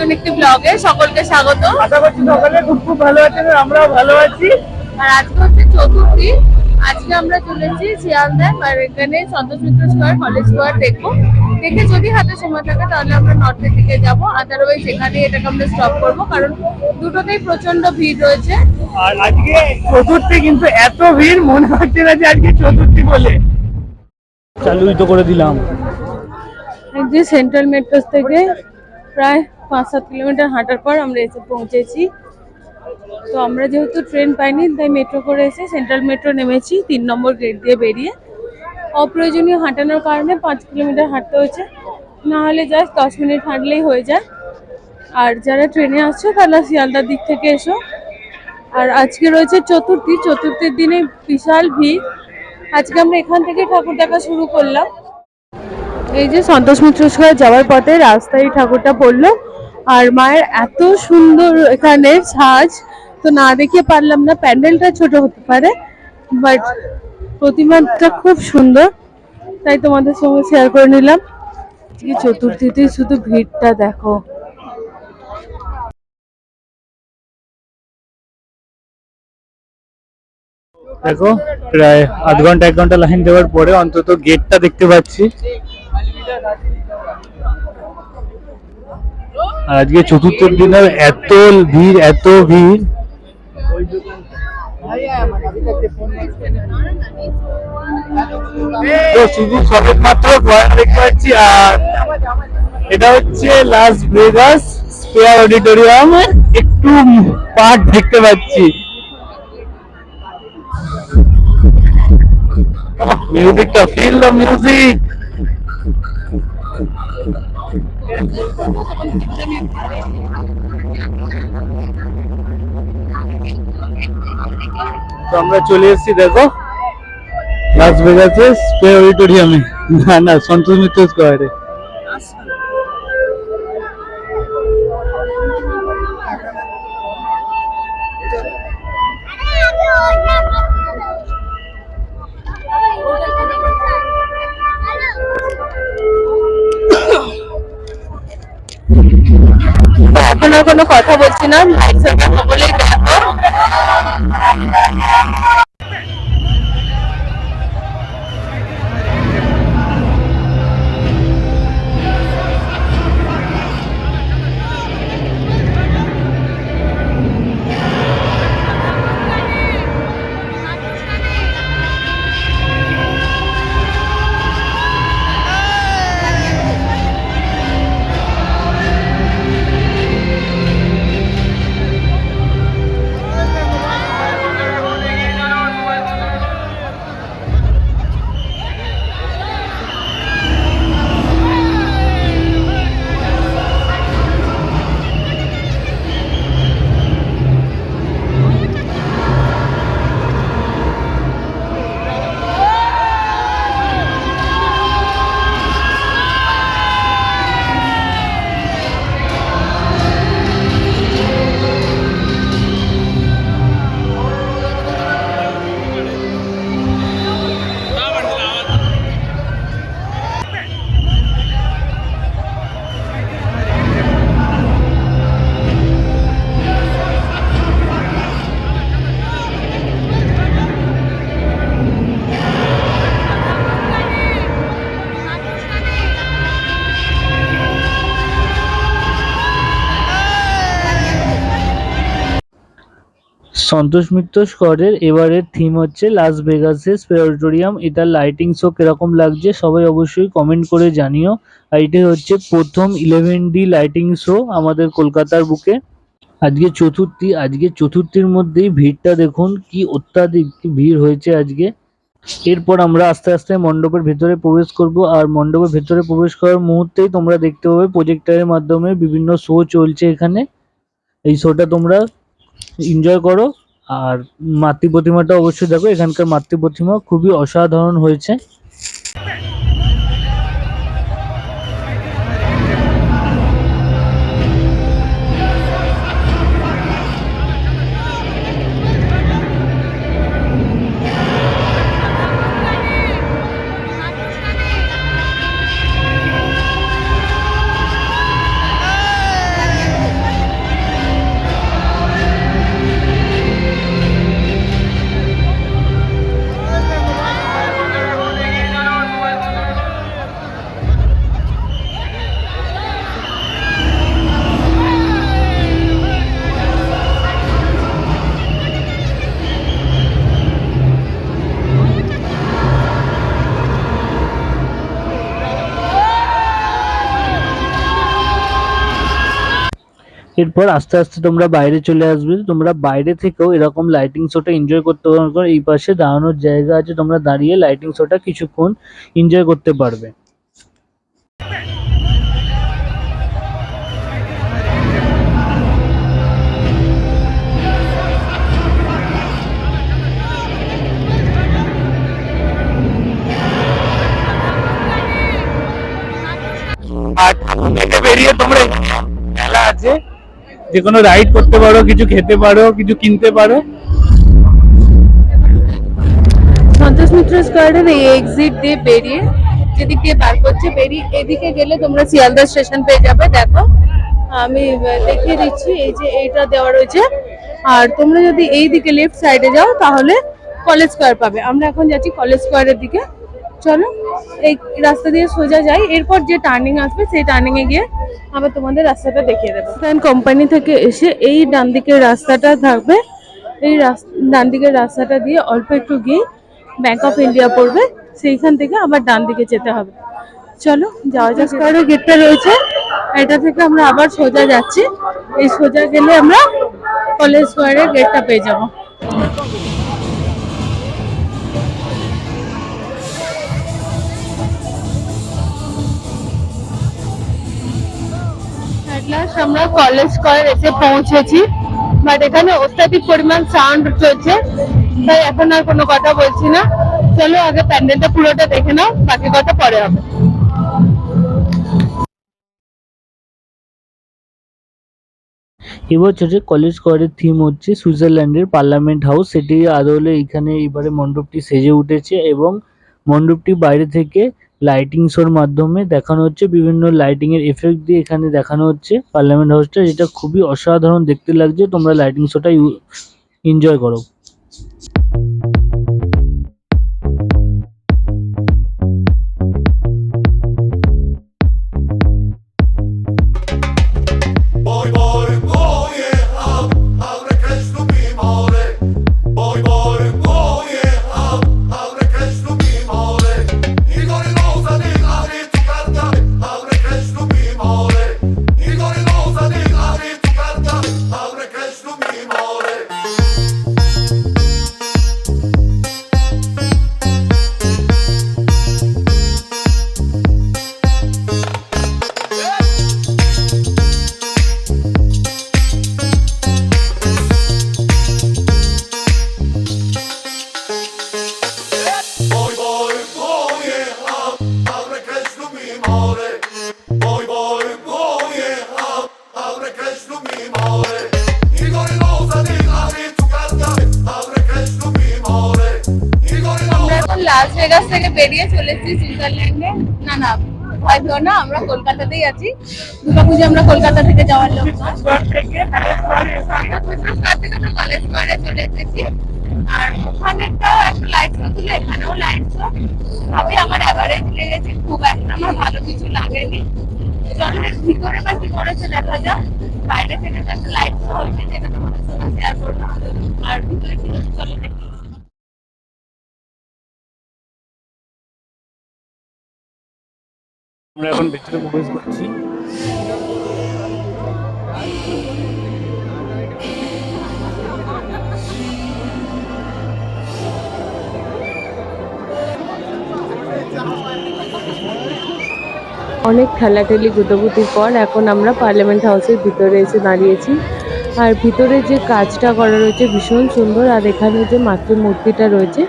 নতুন একটি ব্লগে সকলকে স্বাগত। আশা করছি সকালে খুব খুব ভালো আছেন আমরাও ভালো আছি। আর আজকে হচ্ছে চতুর্থী। আজকে আমরা চলেছি শিয়ালদায় আর এখানে Santosh Mitra square college square দেখব। দেখে যদি হাতে সময় থাকে তাহলে আমরা নর্থের দিকে যাব। আদারওয়াইজ এখানে এটাকে আমরা স্টপ করব কারণ দুটোতেই প্রচণ্ড ভিড় রয়েছে। আর আজকে চতুর্থী কিন্তু এত ভিড় মনে হচ্ছে না যে আজকে চতুর্থী বলে। চালুই তো করে দিলাম। যে সেন্ট্রাল মেট্রো থেকে প্রায় পাঁচ সাত কিলোমিটার হাঁটার পর আমরা এসে পৌঁছেছি। তো আমরা যেহেতু ট্রেন পাইনি, তাই মেট্রো করে এসে সেন্ট্রাল মেট্রো নেমেছি, তিন নম্বর গেট দিয়ে বেরিয়ে। অপ্রয়োজনীয় হাঁটানোর কারণে পাঁচ কিলোমিটার হাঁটতে হয়েছে। না হলে জাস্ট দশ মিনিট হাঁটলেই হয়ে যায়। আর যারা ট্রেনে আসছো তারা শিয়ালদার দিক থেকে এসো। আর আজকে রয়েছে চতুর্থী, চতুর্থীর দিনে বিশাল ভিড়। আজকে আমরা এখান থেকে ঠাকুর দেখা শুরু করলাম। এই যে সন্তোষ মিত্র স্কোয়ার যাওয়ার পথে রাস্তায় ঠাকুরটা পড়ল, আর মায়ের এত সুন্দর এখানে সাজ, তো না দেখে পারলাম না, প্যান্ডেলটা ছোট হতে পারে বাট প্রতিমাটা খুব সুন্দর। তাই তোমাদের সঙ্গে শেয়ার করে নিলাম। চতুর্থীতে শুধু ভিড়টা দেখো। দেখো, প্রায় আধ ঘণ্টা, এক ঘণ্টা লাইন দেওয়ার পরে অন্তত গেটটা দেখতে পাচ্ছি। আজকে চতুর্থের দিনের এত ভিড় এত ভিড়। শুধু দেখতে পাচ্ছি, আর এটা হচ্ছে স্পেয়ার একটু পার্ট দেখতে পাচ্ছি। মিউজিকটা ফিল মিউজিক তো আমরা চলে এসেছি দেখো। লাস ভেগাসে স্পে অডিটোরিয়ামে না না সন্তোষ মিত্র স্কোয়ারে কোনো কথা বলছি না। দেখো সন্তোষ মিত্র স্কোয়ারের এবারের থিম হচ্ছে লাস ভেগাসের অডিটোরিয়াম এটার লাইটিং শো কীরকম লাগছে সবাই অবশ্যই কমেন্ট করে জানিও। আর এটা হচ্ছে প্রথম ইলেভেন ডি লাইটিং শো আমাদের কলকাতার বুকে। আজকে চতুর্থী, আজকে চতুর্থীর মধ্যেই ভিড়টা দেখুন, কি অত্যাধিক ভিড় হয়েছে আজকে। এরপর আমরা আস্তে আস্তে মণ্ডপের ভেতরে প্রবেশ করব। আর মণ্ডপের ভেতরে প্রবেশ করার মুহূর্তেই তোমরা দেখতে পাবে প্রজেক্টরের মাধ্যমে বিভিন্ন শো চলছে এখানে। এই শোটা তোমরা এনজয় করো। আর মাতৃ প্রতিমাটা অবশ্যই দেখো এখানকার মাতৃ প্রতিমা খুবই অসাধারণ হয়েছে। এরপর আস্তে আস্তে তোমরা বাইরে চলে আসবে। তোমরা বাইরে থেকেও এরকম লাইটিং শোটা এনজয় করতে পারবে এই পাশে দাঁড়ানোর জায়গা আছে। তোমরা দাঁড়িয়ে লাইটিং শোটা কিছুক্ষণ এনজয় করতে পারবে। বেরিয়ে তোমরা যে কোনো রাইড করতে পারো, কিছু খেতে পারো, কিছু কিনতে পারো। সন্তোষ মিত্র স্কোয়ারের এই এক্সিট দিয়ে বেরিয়ে যেদিক বার করছে, বেরিয়ে এদিকে গেলে তোমরা শিয়ালদা স্টেশন পেয়ে যাবে, দেখো। আমি দেখিয়ে দিচ্ছি, এই যে এইটা দেওয়া রয়েছে। আর তোমরা যদি এই দিকে লেফট সাইডে যাও, তাহলে কলেজ স্কোয়ার পাবে। আমরা এখন যাচ্ছি কলেজ স্কোয়ারের দিকে। চলো এই রাস্তা দিয়ে সোজা যাই। এরপর যে টার্নিং আসবে সেই টার্নিং এ গিয়ে আবার তোমাদের রাস্তাটা দেখিয়ে দেবো। কোম্পানি থেকে এসে এই ডান দিকের রাস্তাটা থাকবে। এই ডান দিকের রাস্তাটা দিয়ে অল্প একটু গিয়ে ব্যাঙ্ক অফ ইন্ডিয়া পড়বে। সেইখান থেকে আবার ডান দিকে যেতে হবে। চলো যাওয়া যাক। স্কোয়ারের গেটটা রয়েছে। এটা থেকে আমরা আবার সোজা যাচ্ছি। এই সোজা গেলে আমরা কলেজ স্কোয়ারের গেটটা পেয়ে যাব। At আমরা কলেজ স্কোয়ার এসে পৌঁছেছি। বাট এখানে অত্যাধিক পরিমাণ সাউন্ড চলছে। তাই এখন আর কোনো কথা বলছি না। চলো আগে প্যান্ডেলটা পুরোটা দেখে নাও, বাকি কথা পরে হবে। এবছরে কলেজ স্কোয়ারের থিম হচ্ছে সুইজারল্যান্ডের পার্লামেন্ট হাউস। সেটি আদলে এখানে এবারে মণ্ডপটি সেজে উঠেছে এবং মণ্ডপটি বাইরে থেকে লাইটিং শোর মাধ্যমে দেখানো হচ্ছে, বিভিন্ন লাইটিং এর এফেক্ট দিয়ে এখানে দেখানো হচ্ছে। পার্লামেন্ট হাউসটা যেটা খুবই অসাধারণ দেখতে লাগছে, তোমরা লাইটিং শোটা এনজয় করো। বেরিয়ে চলেছি সুইজারল্যান্ডে না না, ভয় পেও না, আমরা কলকাতাতেই আছি। দুর্গাপুজো আমরা কলকাতা থেকে যাওয়ার লোক কলেজ চলে এসেছি। আর ওখানেটাও একটা লাইট শো এখানেও লাইট সবই আমার অ্যাভারেজ লেগেছে খুব একটা, আমার ভালো কিছু লাগেনি। চলো এর ভিতরে বা কি করেছে দেখা যাক। বাইরে থেকে একটা লাইট শো আর হচ্ছে দেখি। আমরা এখন ভেতরে প্রবেশ করছি। অনেক ঠেলাঠেলি গুটোগুটির পর এখন আমরা পার্লামেন্ট হাউসের ভিতরে এসে দাঁড়িয়েছি। আর ভিতরে যে কাজটা করা রয়েছে ভীষণ সুন্দর, আর এখানে যে মাতৃমূর্তিটা রয়েছে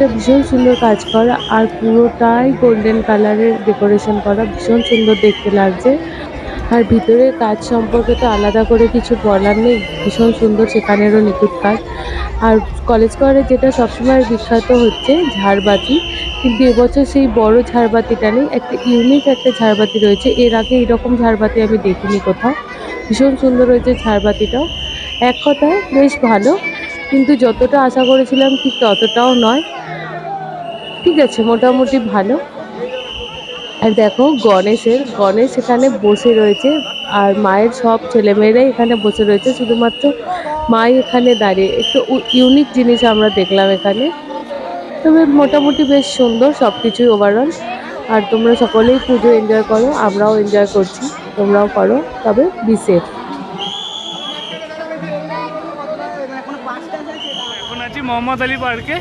সেটা ভীষণ সুন্দর কাজ করা আর পুরোটাই গোল্ডেন কালারের ডেকোরেশন করা, ভীষণ সুন্দর দেখতে লাগছে। আর ভিতরের কাজ সম্পর্কে তো আলাদা করে কিছু বলার নেই, ভীষণ সুন্দর সেখানেরও নিখুঁত কাজ। আর কলেজ স্কোয়ারে যেটা সবসময় বিখ্যাত হচ্ছে ঝাড়বাতি, কিন্তু এবছর সেই বড় ঝাড়বাতিটা নেই, একটা ইউনিক একটা ঝাড়বাতি রয়েছে। এর আগে এরকম ঝাড়বাতি আমি দেখিনি কোথাও। ভীষণ সুন্দর হয়েছে ঝাড়বাতিটাও। এক কথায় বেশ ভালো। কিন্তু যতটা আশা করেছিলাম ঠিক ততটাও নয়। ঠিক আছে, মোটামুটি ভালো। আর দেখো গণেশের, গণেশ এখানে বসে রয়েছে আর মায়ের সব ছেলেমেয়েরাই এখানে বসে রয়েছে। শুধুমাত্র মাই এখানে দাঁড়িয়ে, একটু ইউনিক জিনিস আমরা দেখলাম এখানে। তবে মোটামুটি বেশ সুন্দর সব কিছুই ওভারঅল আর তোমরা সকলেই পুজো এনজয় করো, আমরাও এনজয় করছি, তোমরাও করো, তবে বি সেফ মোহাম্মদ আলী পার্কে।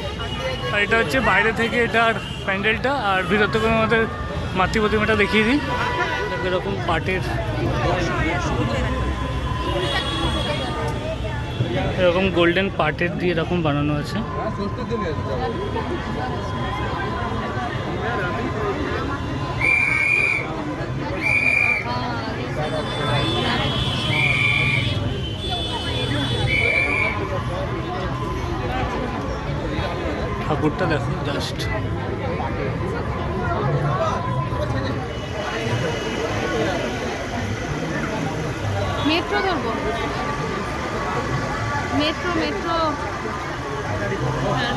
আর এটা হচ্ছে বাইরে থেকে এটার প্যান্ডেলটা। আর ভিতর থেকে আমাদের মাতৃ প্রতিমাটা দেখিয়ে দিই। এরকম পাটের। এরকম গোল্ডেন পাটের দিয়ে এরকম বানানো আছে। ঠাকুরটা দেখো জাস্ট মেট্রো ধরবো? Metro metro. হ্যাঁ